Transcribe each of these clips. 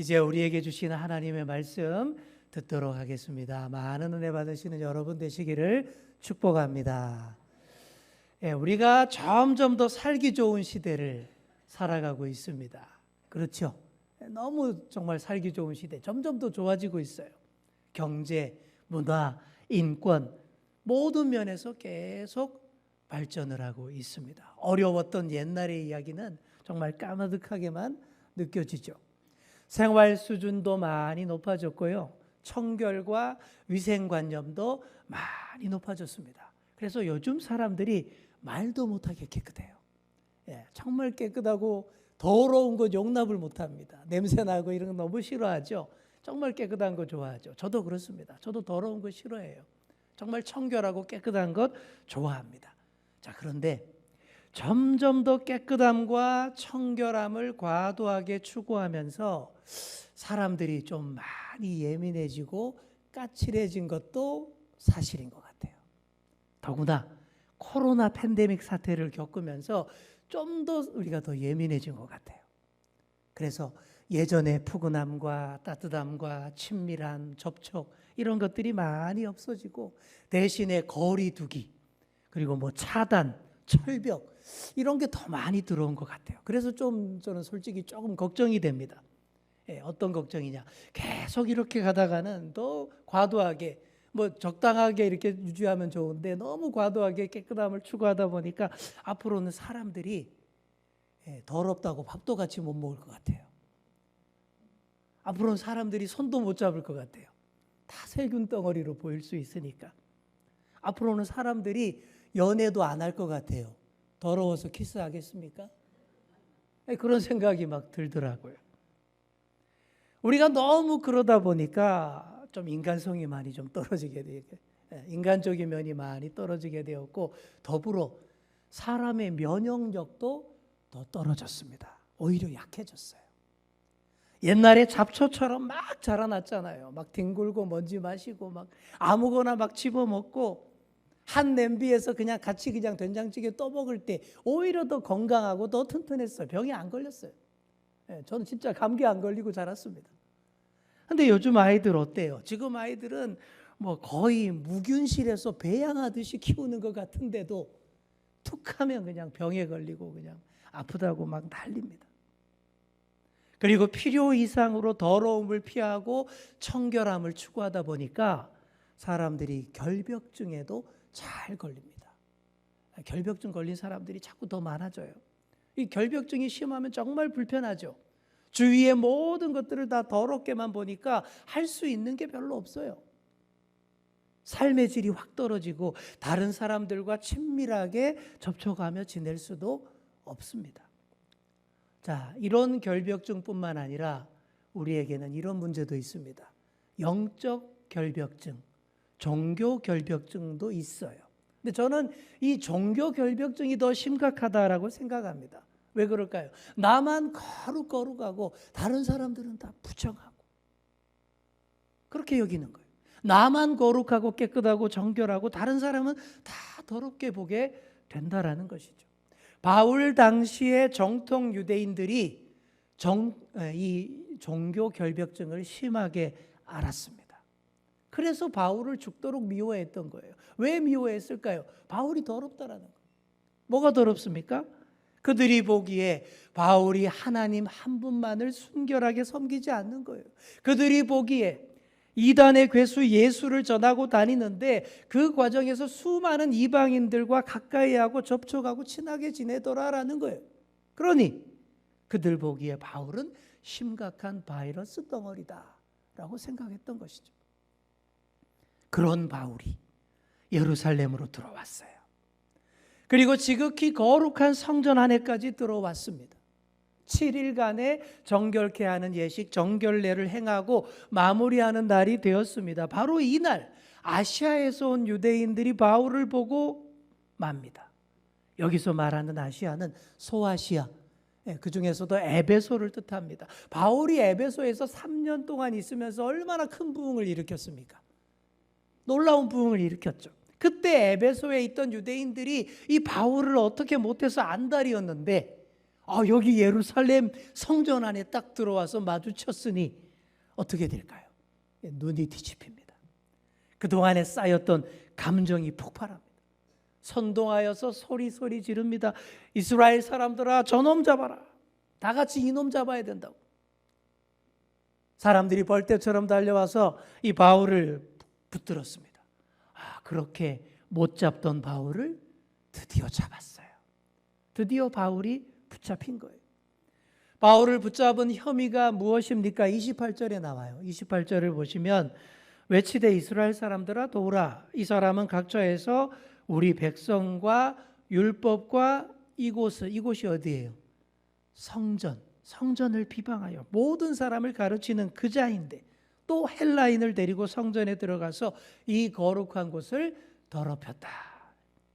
이제 우리에게 주시는 하나님의 말씀 듣도록 하겠습니다. 많은 은혜 받으시는 여러분 되시기를 축복합니다. 예, 우리가 점점 더 살기 좋은 시대를 살아가고 있습니다. 그렇죠? 너무 정말 살기 좋은 시대, 점점 더 좋아지고 있어요. 경제, 문화, 인권 모든 면에서 계속 발전을 하고 있습니다. 어려웠던 옛날의 이야기는 정말 까마득하게만 느껴지죠. 생활 수준도 많이 높아졌고요. 청결과 위생관념도 많이 높아졌습니다. 그래서 요즘 사람들이 말도 못하게 깨끗해요. 예, 정말 깨끗하고 더러운 거 용납을 못합니다. 냄새 나고 이런 거 너무 싫어하죠. 정말 깨끗한 거 좋아하죠. 저도 그렇습니다. 저도 더러운 거 싫어해요. 정말 청결하고 깨끗한 것 좋아합니다. 자, 그런데 점점 더 깨끗함과 청결함을 과도하게 추구하면서 사람들이 좀 많이 예민해지고 까칠해진 것도 사실인 것 같아요. 더구나 코로나 팬데믹 사태를 겪으면서 좀 더 우리가 더 예민해진 것 같아요. 그래서 예전의 푸근함과 따뜻함과 친밀한 접촉 이런 것들이 많이 없어지고 대신에 거리 두기 그리고 뭐 차단, 철벽 이런 게 더 많이 들어온 것 같아요. 그래서 좀 저는 솔직히 조금 걱정이 됩니다. 예, 어떤 걱정이냐? 계속 이렇게 가다가는 더 과도하게 뭐 적당하게 이렇게 유지하면 좋은데 너무 과도하게 깨끗함을 추구하다 보니까 앞으로는 사람들이 예, 더럽다고 밥도 같이 못 먹을 것 같아요. 앞으로는 사람들이 손도 못 잡을 것 같아요. 다 세균 덩어리로 보일 수 있으니까. 앞으로는 사람들이 연애도 안 할 것 같아요. 더러워서 키스하겠습니까? 예, 그런 생각이 막 들더라고요. 우리가 너무 그러다 보니까 좀 인간성이 많이 좀 떨어지게 되게 예, 인간적인 면이 많이 떨어지게 되었고 더불어 사람의 면역력도 더 떨어졌습니다. 오히려 약해졌어요. 옛날에 잡초처럼 막 자라났잖아요. 막 뒹굴고 먼지 마시고 막 아무거나 막 집어 먹고 한 냄비에서 그냥 같이 그냥 된장찌개 떠 먹을 때 오히려 더 건강하고 더 튼튼했어요. 병이 안 걸렸어요. 예, 저는 진짜 감기 안 걸리고 자랐습니다. 근데 요즘 아이들 어때요? 지금 아이들은 뭐 거의 무균실에서 배양하듯이 키우는 것 같은데도 툭 하면 그냥 병에 걸리고 그냥 아프다고 막 난립니다. 그리고 필요 이상으로 더러움을 피하고 청결함을 추구하다 보니까 사람들이 결벽증에도 잘 걸립니다. 결벽증 걸린 사람들이 자꾸 더 많아져요. 이 결벽증이 심하면 정말 불편하죠. 주위의 모든 것들을 다 더럽게만 보니까 할 수 있는 게 별로 없어요. 삶의 질이 확 떨어지고 다른 사람들과 친밀하게 접촉하며 지낼 수도 없습니다. 자, 이런 결벽증뿐만 아니라 우리에게는 이런 문제도 있습니다. 영적 결벽증, 종교 결벽증도 있어요. 근데 저는 이 종교 결벽증이 더 심각하다라고 생각합니다. 왜 그럴까요? 나만 거룩거룩하고 다른 사람들은 다 부정하고 그렇게 여기는 거예요. 나만 거룩하고 깨끗하고 정결하고 다른 사람은 다 더럽게 보게 된다라는 것이죠. 바울 당시의 정통 유대인들이 정, 이 종교 결벽증을 심하게 알았습니다. 그래서 바울을 죽도록 미워했던 거예요. 왜 미워했을까요? 바울이 더럽다라는 거예요. 뭐가 더럽습니까? 그들이 보기에 바울이 하나님 한 분만을 순결하게 섬기지 않는 거예요. 그들이 보기에 이단의 괴수 예수를 전하고 다니는데 그 과정에서 수많은 이방인들과 가까이 하고 접촉하고 친하게 지내더라라는 거예요. 그러니 그들 보기에 바울은 심각한 바이러스 덩어리다라고 생각했던 것이죠. 그런 바울이 예루살렘으로 들어왔어요. 그리고 지극히 거룩한 성전 안에까지 들어왔습니다. 7일간의 정결케 하는 예식 정결례를 행하고 마무리하는 날이 되었습니다. 바로 이날 아시아에서 온 유대인들이 바울을 보고 맙니다. 여기서 말하는 아시아는 소아시아 예, 그 중에서도 에베소를 뜻합니다. 바울이 에베소에서 3년 동안 있으면서 얼마나 큰 부흥을 일으켰습니까? 놀라운 부흥을 일으켰죠. 그때 에베소에 있던 유대인들이 이 바울을 어떻게 못해서 안달이었는데 아, 여기 예루살렘 성전 안에 딱 들어와서 마주쳤으니 어떻게 될까요? 예, 눈이 뒤집힙니다. 그동안에 쌓였던 감정이 폭발합니다. 선동하여서 소리 소리 지릅니다. 이스라엘 사람들아 저놈 잡아라. 다 같이 이놈 잡아야 된다고. 사람들이 벌떼처럼 달려와서 이 바울을 붙들었습니다. 아, 그렇게 못 잡던 바울을 드디어 잡았어요. 드디어 바울이 붙잡힌 거예요. 바울을 붙잡은 혐의가 무엇입니까? 28절에 나와요. 28절을 보시면 외치되 이스라엘 사람들아 도우라 이 사람은 각처에서 우리 백성과 율법과 이곳을 이곳이 어디예요? 성전 성전을 비방하여 모든 사람을 가르치는 그 자인데 또 헬라인을 데리고 성전에 들어가서 이 거룩한 곳을 더럽혔다.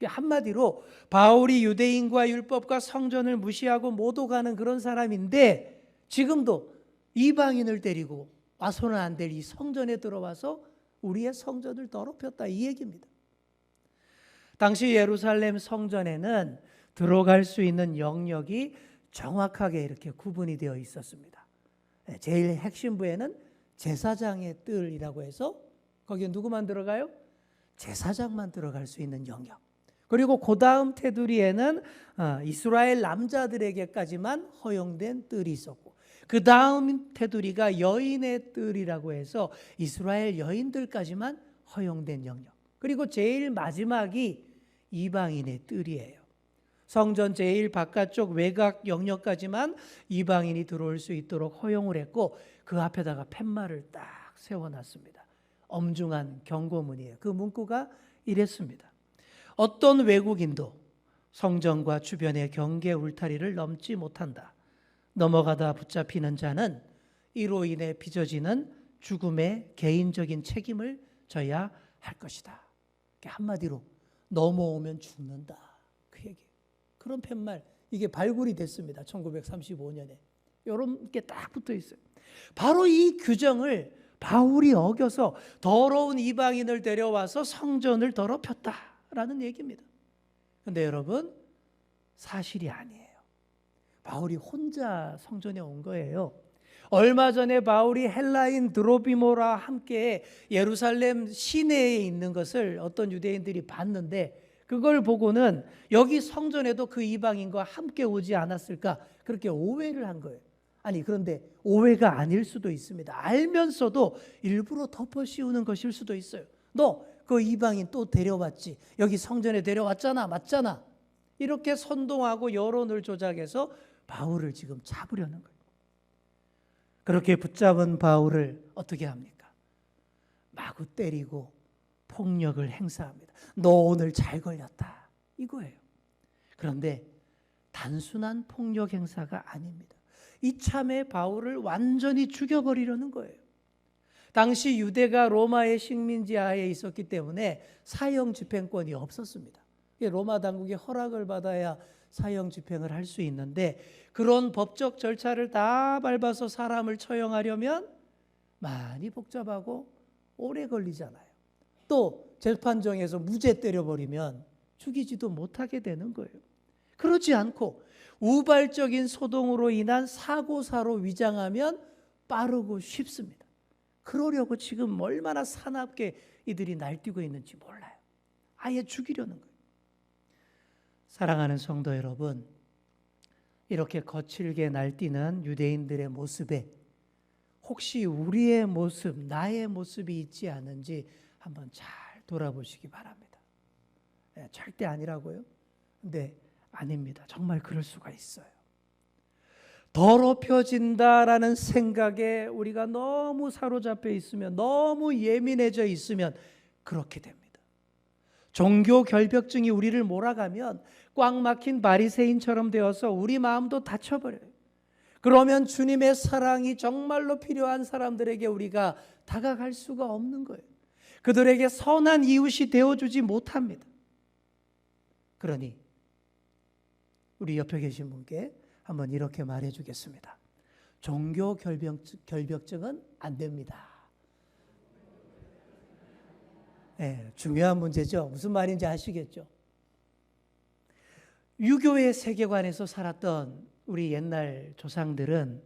한마디로 바울이 유대인과 율법과 성전을 무시하고 못 오가는 그런 사람인데 지금도 이방인을 데리고 와서는 안 될 이 성전에 들어와서 우리의 성전을 더럽혔다 이 얘기입니다. 당시 예루살렘 성전에는 들어갈 수 있는 영역이 정확하게 이렇게 구분이 되어 있었습니다. 네, 제일 핵심부에는 제사장의 뜰이라고 해서 거기에 누구만 들어가요? 제사장만 들어갈 수 있는 영역. 그리고 그 다음 테두리에는 어, 이스라엘 남자들에게까지만 허용된 뜰이 있었고 그 다음 테두리가 여인의 뜰이라고 해서 이스라엘 여인들까지만 허용된 영역. 그리고 제일 마지막이 이방인의 뜰이에요. 성전 제일 바깥쪽 외곽 영역까지만 이방인이 들어올 수 있도록 허용을 했고 그 앞에다가 팻말을 딱 세워놨습니다. 엄중한 경고문이에요. 그 문구가 이랬습니다. 어떤 외국인도 성전과 주변의 경계 울타리를 넘지 못한다. 넘어가다 붙잡히는 자는 이로 인해 빚어지는 죽음의 개인적인 책임을 져야 할 것이다. 한마디로 넘어오면 죽는다. 그. 그런 팻말 이게 발굴이 됐습니다. 1935년에. 이런 게 딱 붙어 있어요. 바로 이 규정을 바울이 어겨서 더러운 이방인을 데려와서 성전을 더럽혔다라는 얘기입니다. 근데 여러분 사실이 아니에요. 바울이 혼자 성전에 온 거예요. 얼마 전에 바울이 헬라인 드로비모라 함께 예루살렘 시내에 있는 것을 어떤 유대인들이 봤는데 그걸 보고는 여기 성전에도 그 이방인과 함께 오지 않았을까 그렇게 오해를 한 거예요. 아니 그런데 오해가 아닐 수도 있습니다. 알면서도 일부러 덮어 씌우는 것일 수도 있어요. 너 그 이방인 또 데려왔지. 여기 성전에 데려왔잖아. 맞잖아. 이렇게 선동하고 여론을 조작해서 바울을 지금 잡으려는 거예요. 그렇게 붙잡은 바울을 어떻게 합니까? 마구 때리고 폭력을 행사합니다. 너 오늘 잘 걸렸다. 이거예요. 그런데 단순한 폭력 행사가 아닙니다. 이참에 바울을 완전히 죽여버리려는 거예요. 당시 유대가 로마의 식민지 하에 있었기 때문에 사형 집행권이 없었습니다. 로마 당국의 허락을 받아야 사형 집행을 할 수 있는데 그런 법적 절차를 다 밟아서 사람을 처형하려면 많이 복잡하고 오래 걸리잖아요. 또 재판정에서 무죄 때려버리면 죽이지도 못하게 되는 거예요. 그렇지 않고 우발적인 소동으로 인한 사고사로 위장하면 빠르고 쉽습니다. 그러려고 지금 얼마나 사납게 이들이 날뛰고 있는지 몰라요. 아예 죽이려는 거예요. 사랑하는 성도 여러분, 이렇게 거칠게 날뛰는 유대인들의 모습에 혹시 우리의 모습, 나의 모습이 있지 않은지 한번 잘 돌아보시기 바랍니다. 네, 절대 아니라고요? 근데 아닙니다. 정말 그럴 수가 있어요. 더럽혀진다라는 생각에 우리가 너무 사로잡혀 있으면, 너무 예민해져 있으면 그렇게 됩니다. 종교 결벽증이 우리를 몰아가면 꽉 막힌 바리새인처럼 되어서 우리 마음도 닫혀버려요. 그러면 주님의 사랑이 정말로 필요한 사람들에게 우리가 다가갈 수가 없는 거예요. 그들에게 선한 이웃이 되어주지 못합니다. 그러니 우리 옆에 계신 분께 한번 이렇게 말해 주겠습니다. 종교 결벽증, 은안 됩니다. 네, 중요한 문제죠. 무슨 말인지 아시겠죠? 유교의 세계관에서 살았던 우리 옛날 조상들은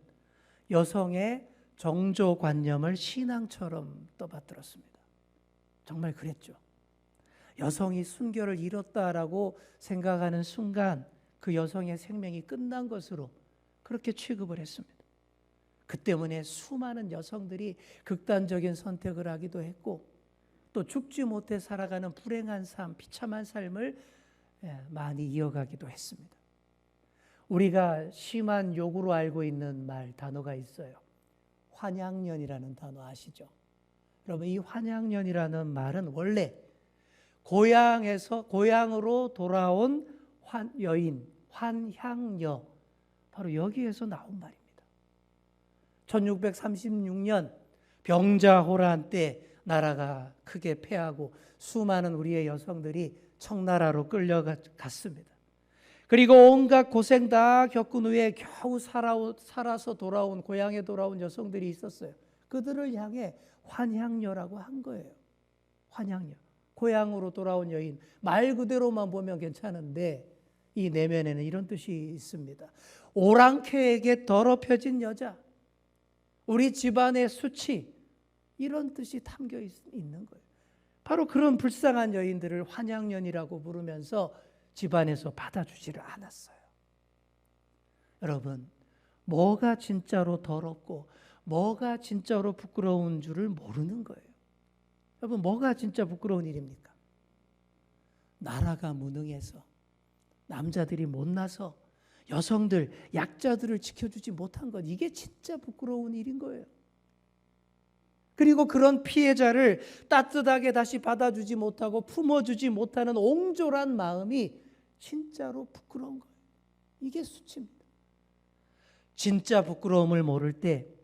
여성의 정조관념을 신앙처럼 떠받들었습니다. 정말 그랬죠. 여성이 순결을 잃었다라고 생각하는 순간 그 여성의 생명이 끝난 것으로 그렇게 취급을 했습니다. 그 때문에 수많은 여성들이 극단적인 선택을 하기도 했고 또 죽지 못해 살아가는 불행한 삶, 비참한 삶을 예, 많이 이어가기도 했습니다. 우리가 심한 욕으로 알고 있는 말 단어가 있어요. 환양년이라는 단어 아시죠? 여러분 이 환양년이라는 말은 원래 고향에서 고향으로 돌아온 환 여인 환향여 바로 여기에서 나온 말입니다. 1636년 병자호란 때 나라가 크게 패하고 수많은 우리의 여성들이 청나라로 끌려갔습니다. 그리고 온갖 고생 다 겪은 후에 겨우 살아, 살아서 돌아온 고향에 돌아온 여성들이 있었어요. 그들을 향해 환향녀라고 한 거예요. 환향녀. 고향으로 돌아온 여인. 말 그대로만 보면 괜찮은데 이 내면에는 이런 뜻이 있습니다. 오랑캐에게 더럽혀진 여자. 우리 집안의 수치. 이런 뜻이 담겨 있, 있는 거예요. 바로 그런 불쌍한 여인들을 환양년이라고 부르면서 집안에서 받아주지를 않았어요. 여러분, 뭐가 진짜로 더럽고 뭐가 진짜로 부끄러운 줄을 모르는 거예요. 여러분, 뭐가 진짜 부끄러운 일입니까? 나라가 무능해서 남자들이 못나서 여성들, 약자들을 지켜주지 못한 것, 이게 진짜 부끄러운 일인 거예요. 그리고 그런 피해자를 따뜻하게 다시 받아주지 못하고 품어주지 못하는 옹졸한 마음이 진짜로 부끄러운 거예요. 이게 수치입니다. 진짜 부끄러움을 모를 때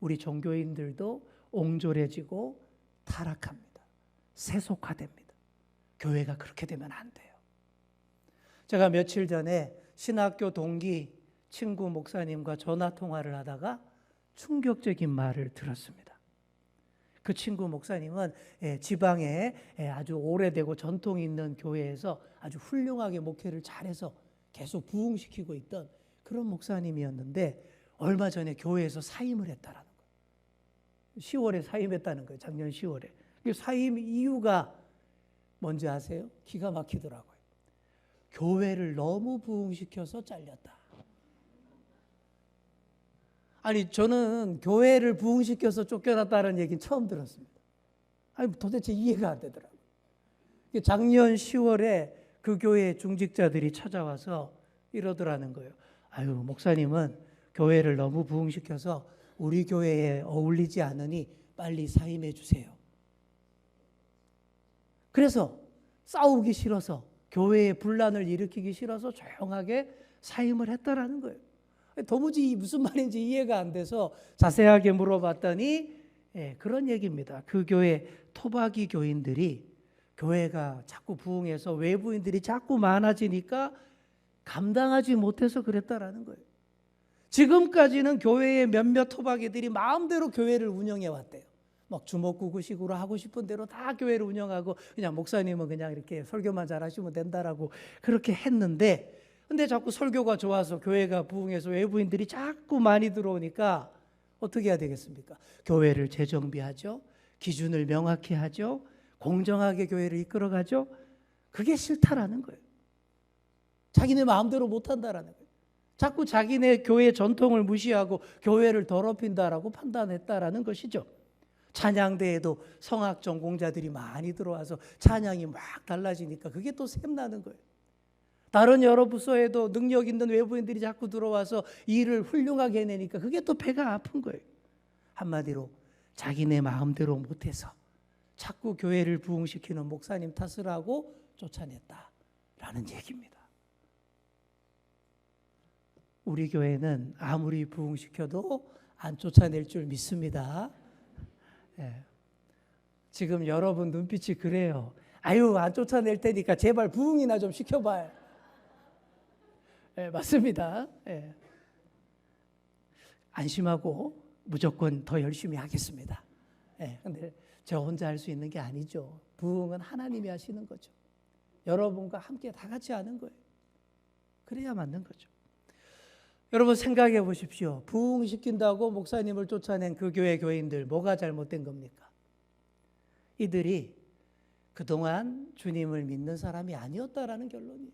우리 종교인들도 옹졸해지고 타락합니다. 세속화됩니다. 교회가 그렇게 되면 안 돼요. 제가 며칠 전에 신학교 동기 친구 목사님과 전화 통화를 하다가 충격적인 말을 들었습니다. 그 친구 목사님은 예, 지방에 예, 아주 오래되고 전통 있는 교회에서 아주 훌륭하게 목회를 잘해서 계속 부흥시키고 있던 그런 목사님이었는데 얼마 전에 교회에서 사임을 했다라는. 10월에 사임했다는 거예요. 작년 10월에. 그 사임 이유가 뭔지 아세요? 기가 막히더라고요. 교회를 너무 부흥시켜서 잘렸다. 아니 저는 교회를 부흥시켜서 쫓겨났다는 얘기는 처음 들었습니다. 아니 도대체 이해가 안 되더라고요. 작년 10월에 그 교회 중직자들이 찾아와서 이러더라는 거예요. 아유 목사님은 교회를 너무 부흥시켜서 우리 교회에 어울리지 않으니 빨리 사임해 주세요. 그래서 싸우기 싫어서 교회에 분란을 일으키기 싫어서 조용하게 사임을 했다라는 거예요. 도무지 무슨 말인지 이해가 안 돼서 자세하게 물어봤더니 예, 그런 얘기입니다. 그 교회 토박이 교인들이 교회가 자꾸 부흥해서 외부인들이 자꾸 많아지니까 감당하지 못해서 그랬다라는 거예요. 지금까지는 교회의 몇몇 토박이들이 마음대로 교회를 운영해 왔대요. 막 주먹구구식으로 하고 싶은 대로 다 교회를 운영하고 그냥 목사님은 그냥 이렇게 설교만 잘하시면 된다라고 그렇게 했는데 근데 자꾸 설교가 좋아서 교회가 부흥해서 외부인들이 자꾸 많이 들어오니까 어떻게 해야 되겠습니까? 교회를 재정비하죠. 기준을 명확히 하죠. 공정하게 교회를 이끌어가죠. 그게 싫다라는 거예요. 자기네 마음대로 못한다라는 거예요. 자꾸 자기네 교회 전통을 무시하고 교회를 더럽힌다라고 판단했다라는 것이죠. 찬양대에도 성악 전공자들이 많이 들어와서 찬양이 막 달라지니까 그게 또 샘나는 거예요. 다른 여러 부서에도 능력 있는 외부인들이 자꾸 들어와서 일을 훌륭하게 해내니까 그게 또 배가 아픈 거예요. 한마디로 자기네 마음대로 못해서 자꾸 교회를 부흥시키는 목사님 탓을 하고 쫓아냈다라는 얘기입니다. 우리 교회는 아무리 부흥시켜도 안 쫓아낼 줄 믿습니다. 예. 지금 여러분 눈빛이 그래요. 아유, 안 쫓아낼 테니까 제발 부흥이나 좀 시켜봐요. 예, 맞습니다. 예. 안심하고 무조건 더 열심히 하겠습니다. 예, 근데 저 혼자 할 수 있는 게 아니죠. 부흥은 하나님이 하시는 거죠. 여러분과 함께 다 같이 하는 거예요. 그래야 맞는 거죠. 여러분 생각해 보십시오. 부흥시킨다고 목사님을 쫓아낸 그 교회 교인들 뭐가 잘못된 겁니까? 이들이 그동안 주님을 믿는 사람이 아니었다라는 결론이에요.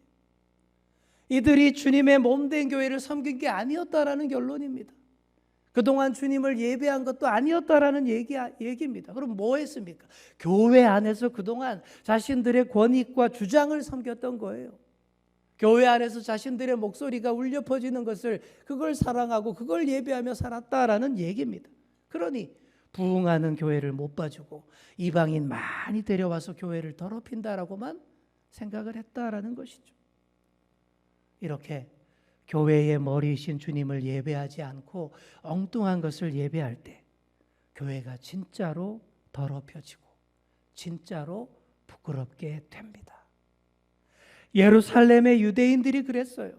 이들이 주님의 몸된 교회를 섬긴 게 아니었다라는 결론입니다. 그동안 주님을 예배한 것도 아니었다라는 얘기, 얘기입니다. 그럼 뭐 했습니까? 교회 안에서 그동안 자신들의 권익과 주장을 섬겼던 거예요. 교회 안에서 자신들의 목소리가 울려 퍼지는 것을 그걸 사랑하고 그걸 예배하며 살았다라는 얘기입니다. 그러니 부흥하는 교회를 못 봐주고 이방인 많이 데려와서 교회를 더럽힌다라고만 생각을 했다라는 것이죠. 이렇게 교회의 머리이신 주님을 예배하지 않고 엉뚱한 것을 예배할 때 교회가 진짜로 더럽혀지고 진짜로 부끄럽게 됩니다. 예루살렘의 유대인들이 그랬어요.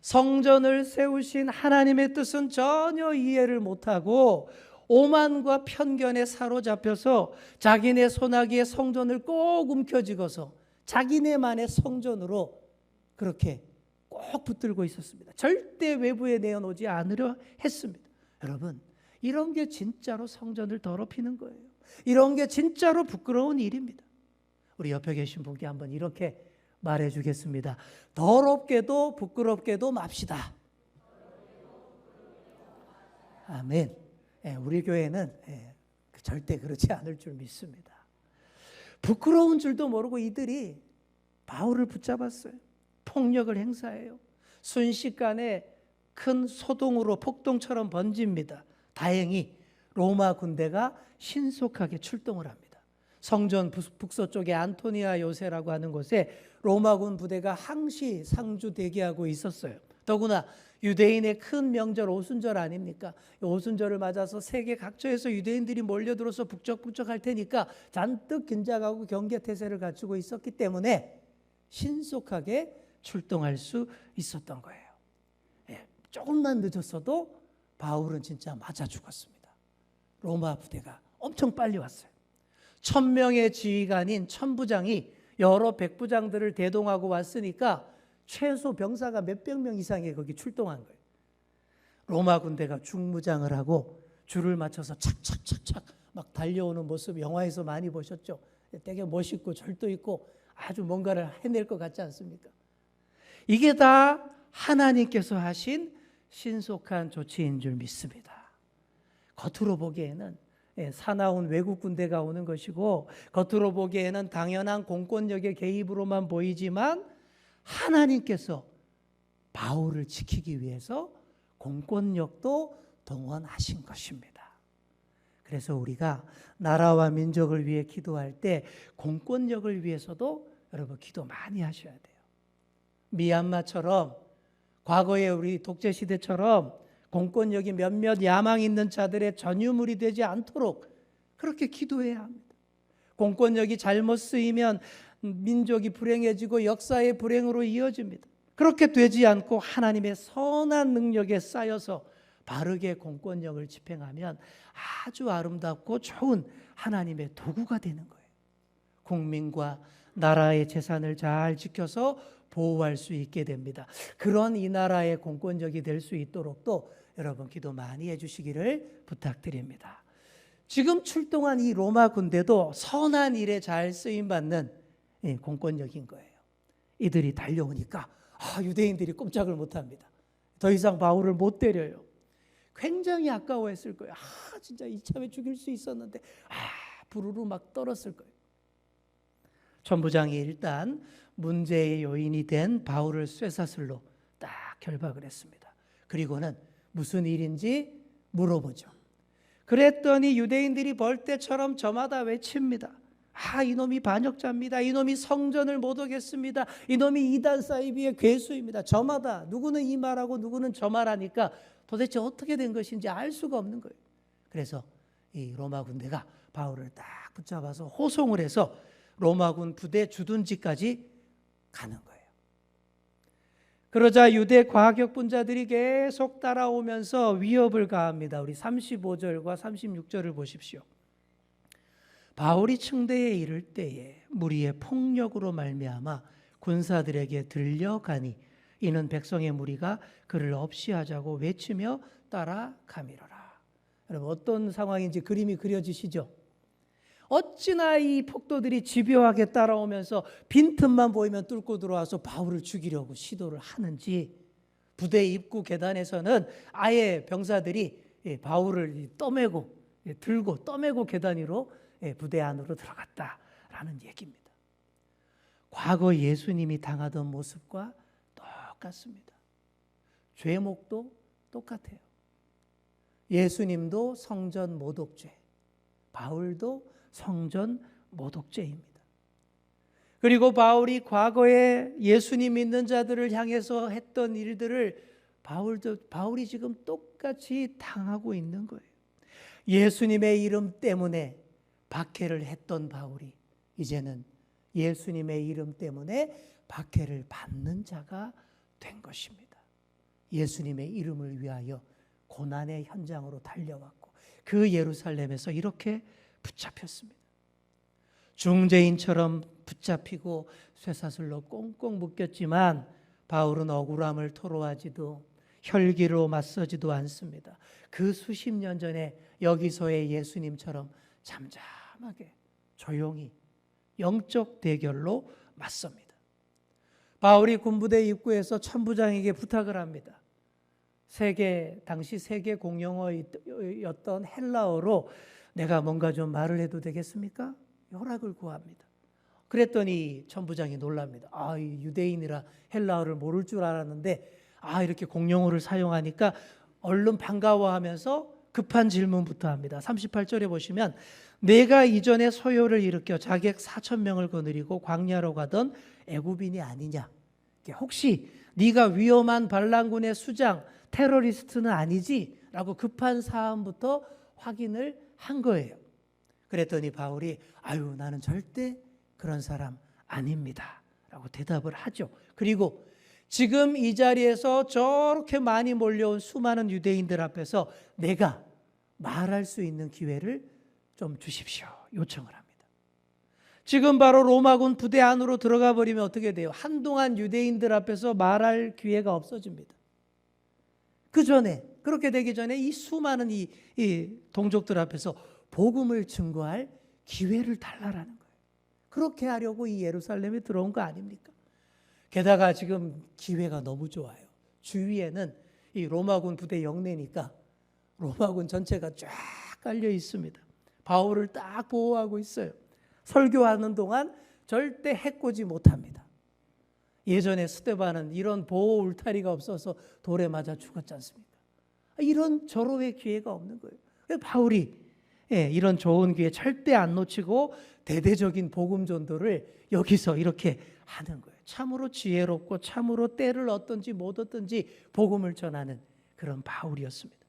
성전을 세우신 하나님의 뜻은 전혀 이해를 못하고 오만과 편견에 사로잡혀서 자기네 손아귀에 성전을 꼭 움켜쥐고서 자기네만의 성전으로 그렇게 꼭 붙들고 있었습니다. 절대 외부에 내어놓지 않으려 했습니다. 여러분, 이런 게 진짜로 성전을 더럽히는 거예요. 이런 게 진짜로 부끄러운 일입니다. 우리 옆에 계신 분께 한번 이렇게 말해 주겠습니다. 더럽게도 부끄럽게도 맙시다. 아멘. 예, 우리 교회는 예, 절대 그렇지 않을 줄 믿습니다. 부끄러운 줄도 모르고 이들이 바울을 붙잡았어요. 폭력을 행사해요. 순식간에 큰 소동으로 폭동처럼 번집니다. 다행히 로마 군대가 신속하게 출동을 합니다. 성전 북서쪽에 안토니아 요새라고 하는 곳에 로마군 부대가 항시 상주 대기하고 있었어요. 더구나 유대인의 큰 명절 오순절 아닙니까? 오순절을 맞아서 세계 각처에서 유대인들이 몰려들어서 북적북적 할 테니까 잔뜩 긴장하고 경계 태세를 갖추고 있었기 때문에 신속하게 출동할 수 있었던 거예요. 예, 조금만 늦었어도 바울은 진짜 맞아 죽었습니다. 로마 부대가 엄청 빨리 왔어요. 천 명의 지휘관인 천부장이 여러 백부장들을 대동하고 왔으니까 최소 병사가 몇백 명 이상이 거기 출동한 거예요. 로마 군대가 중무장을 하고 줄을 맞춰서 착착착착 막 달려오는 모습 영화에서 많이 보셨죠? 되게 멋있고 절도 있고 아주 뭔가를 해낼 것 같지 않습니까? 이게 다 하나님께서 하신 신속한 조치인 줄 믿습니다. 겉으로 보기에는 예, 사나운 외국 군대가 오는 것이고 겉으로 보기에는 당연한 공권력의 개입으로만 보이지만 하나님께서 바울을 지키기 위해서 공권력도 동원하신 것입니다. 그래서 우리가 나라와 민족을 위해 기도할 때 공권력을 위해서도 여러분 기도 많이 하셔야 돼요. 미얀마처럼 과거에 우리 독재 시대처럼 공권력이 몇몇 야망 있는 자들의 전유물이 되지 않도록 그렇게 기도해야 합니다. 공권력이 잘못 쓰이면 민족이 불행해지고 역사의 불행으로 이어집니다. 그렇게 되지 않고 하나님의 선한 능력에 쌓여서 바르게 공권력을 집행하면 아주 아름답고 좋은 하나님의 도구가 되는 거예요. 국민과 나라의 재산을 잘 지켜서 보호할 수 있게 됩니다. 그런 이 나라의 공권력이 될 수 있도록 또 여러분 기도 많이 해주시기를 부탁드립니다. 지금 출동한 이 로마 군대도 선한 일에 잘 쓰임 받는 예, 공권력인 거예요. 이들이 달려오니까 아, 유대인들이 꼼짝을 못합니다. 더 이상 바울을 못 때려요. 굉장히 아까워했을 거예요. 아 진짜 이참에 죽일 수 있었는데 아 부르르 막 떨었을 거예요. 천부장이 일단 문제의 요인이 된 바울을 쇠사슬로 딱 결박을 했습니다. 그리고는 무슨 일인지 물어보죠. 그랬더니 유대인들이 벌떼처럼 저마다 외칩니다. 아, 이놈이 반역자입니다. 이놈이 성전을 못 오겠습니다. 이놈이 이단 사이비의 괴수입니다. 저마다 누구는 이 말하고 누구는 저 말하니까 도대체 어떻게 된 것인지 알 수가 없는 거예요. 그래서 이 로마 군대가 바울을 딱 붙잡아서 호송을 해서 로마군 부대 주둔지까지 가는 거예요. 그러자 유대 과격 분자들이 계속 따라오면서 위협을 가합니다. 우리 35절과 36절을 보십시오. 바울이 층대에 이를 때에 무리의 폭력으로 말미암아 군사들에게 들려가니 이는 백성의 무리가 그를 없이 하자고 외치며 따라가미러라. 여러분 어떤 상황인지 그림이 그려지시죠? 어찌나 이 폭도들이 집요하게 따라오면서 빈틈만 보이면 뚫고 들어와서 바울을 죽이려고 시도를 하는지 부대 입구 계단에서는 아예 병사들이 예, 바울을 떠매고 예, 들고 떠매고 계단 위로 예, 부대 안으로 들어갔다라는 얘기입니다. 과거 예수님이 당하던 모습과 똑같습니다. 죄목도 똑같아요. 예수님도 성전 모독죄, 바울도 성전 모독죄입니다. 그리고 바울이 과거에 예수님 믿는 자들을 향해서 했던 일들을 바울도 바울이 지금 똑같이 당하고 있는 거예요. 예수님의 이름 때문에 박해를 했던 바울이 이제는 예수님의 이름 때문에 박해를 받는 자가 된 것입니다. 예수님의 이름을 위하여 고난의 현장으로 달려왔고 그 예루살렘에서 이렇게 붙잡혔습니다. 중재인처럼 붙잡히고 쇠사슬로 꽁꽁 묶였지만 바울은 억울함을 토로하지도 혈기로 맞서지도 않습니다. 그 수십 년 전에 여기서의 예수님처럼 잠잠하게 조용히 영적 대결로 맞섭니다. 바울이 군부대 입구에서 천부장에게 부탁을 합니다. 세계 당시 세계 공용어였던 헬라어로 내가 뭔가 좀 말을 해도 되겠습니까? 허락을 구합니다. 그랬더니 천부장이 놀랍니다. 아, 유대인이라 헬라어를 모를 줄 알았는데 아, 이렇게 공용어를 사용하니까 얼른 반가워하면서 급한 질문부터 합니다. 38절에 보시면 내가 이전에 소요를 일으켜 자객 4천 명을 거느리고 광야로 가던 애굽인이 아니냐? 혹시 네가 위험한 반란군의 수장 테러리스트는 아니지? 라고 급한 사안부터 확인을 한 거예요. 그랬더니 바울이 아유 나는 절대 그런 사람 아닙니다. 라고 대답을 하죠. 그리고 지금 이 자리에서 저렇게 많이 몰려온 수많은 유대인들 앞에서 내가 말할 수 있는 기회를 좀 주십시오. 요청을 합니다. 지금 바로 로마군 부대 안으로 들어가 버리면 어떻게 돼요? 한동안 유대인들 앞에서 말할 기회가 없어집니다. 그 전에 그렇게 되기 전에 이 수많은 이, 이 동족들 앞에서 복음을 증거할 기회를 달라라는 거예요. 그렇게 하려고 이 예루살렘에 들어온 거 아닙니까? 게다가 지금 기회가 너무 좋아요. 주위에는 이 로마군 부대 영내니까 로마군 전체가 쫙 깔려 있습니다. 바울을 딱 보호하고 있어요. 설교하는 동안 절대 해코지 못합니다. 예전에 스테반은 이런 보호 울타리가 없어서 돌에 맞아 죽었지 않습니까? 이런 절호의 기회가 없는 거예요. 바울이 예, 이런 좋은 기회 절대 안 놓치고 대대적인 복음 전도를 여기서 이렇게 하는 거예요. 참으로 지혜롭고 참으로 때를 얻든지 못 얻든지 복음을 전하는 그런 바울이었습니다.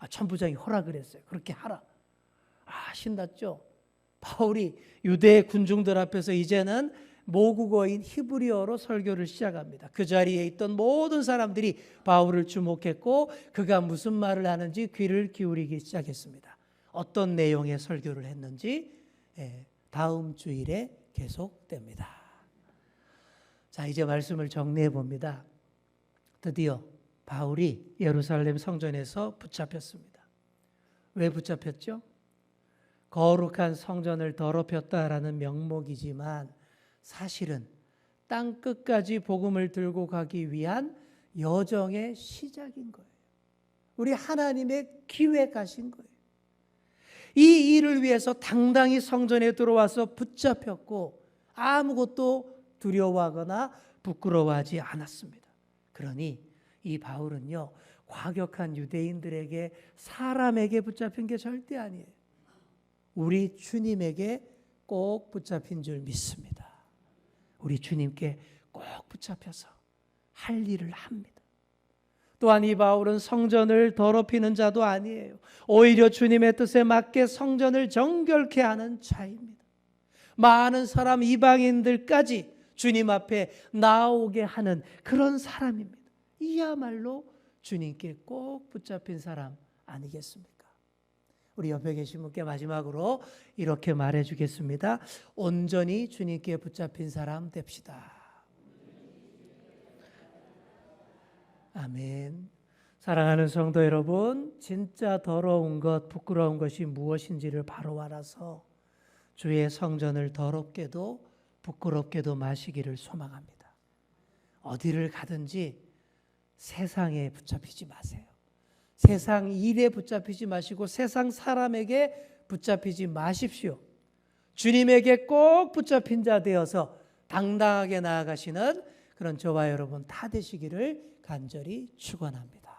아, 천부장이 허락을 했어요. 그렇게 하라. 아, 신났죠? 바울이 유대 군중들 앞에서 이제는 모국어인 히브리어로 설교를 시작합니다. 그 자리에 있던 모든 사람들이 바울을 주목했고 그가 무슨 말을 하는지 귀를 기울이기 시작했습니다. 어떤 내용의 설교를 했는지 예, 다음 주일에 계속됩니다. 자, 이제 말씀을 정리해 봅니다. 드디어 바울이 예루살렘 성전에서 붙잡혔습니다. 왜 붙잡혔죠? 거룩한 성전을 더럽혔다라는 명목이지만 사실은 땅 끝까지 복음을 들고 가기 위한 여정의 시작인 거예요. 우리 하나님의 기획하신 거예요. 이 일을 위해서 당당히 성전에 들어와서 붙잡혔고 아무것도 두려워하거나 부끄러워하지 않았습니다. 그러니 이 바울은요, 과격한 유대인들에게 사람에게 붙잡힌 게 절대 아니에요. 우리 주님에게 꼭 붙잡힌 줄 믿습니다. 우리 주님께 꼭 붙잡혀서 할 일을 합니다. 또한 이 바울은 성전을 더럽히는 자도 아니에요. 오히려 주님의 뜻에 맞게 성전을 정결케 하는 자입니다. 많은 사람 이방인들까지 주님 앞에 나오게 하는 그런 사람입니다. 이야말로 주님께 꼭 붙잡힌 사람 아니겠습니까? 우리 옆에 계신 분께 마지막으로 이렇게 말해 주겠습니다. 온전히 주님께 붙잡힌 사람 됩시다. 아멘. 사랑하는 성도 여러분, 진짜 더러운 것, 부끄러운 것이 무엇인지를 바로 알아서 주의 성전을 더럽게도 부끄럽게도 마시기를 소망합니다. 어디를 가든지 세상에 붙잡히지 마세요. 세상 일에 붙잡히지 마시고 세상 사람에게 붙잡히지 마십시오. 주님에게 꼭 붙잡힌 자 되어서 당당하게 나아가시는 그런 저와 여러분 다 되시기를 간절히 축원합니다.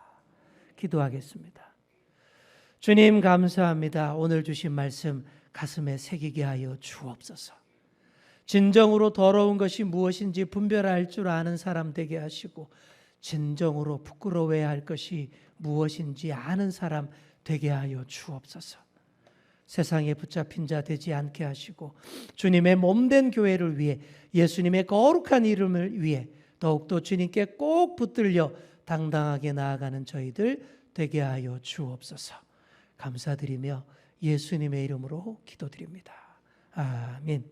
기도하겠습니다. 주님 감사합니다. 오늘 주신 말씀 가슴에 새기게 하여 주옵소서. 진정으로 더러운 것이 무엇인지 분별할 줄 아는 사람 되게 하시고 진정으로 부끄러워야 할 것이 무엇인지 아는 사람 되게 하여 주옵소서. 세상에 붙잡힌 자 되지 않게 하시고 주님의 몸된 교회를 위해 예수님의 거룩한 이름을 위해 더욱더 주님께 꼭 붙들려 당당하게 나아가는 저희들 되게 하여 주옵소서. 감사드리며 예수님의 이름으로 기도드립니다. 아멘.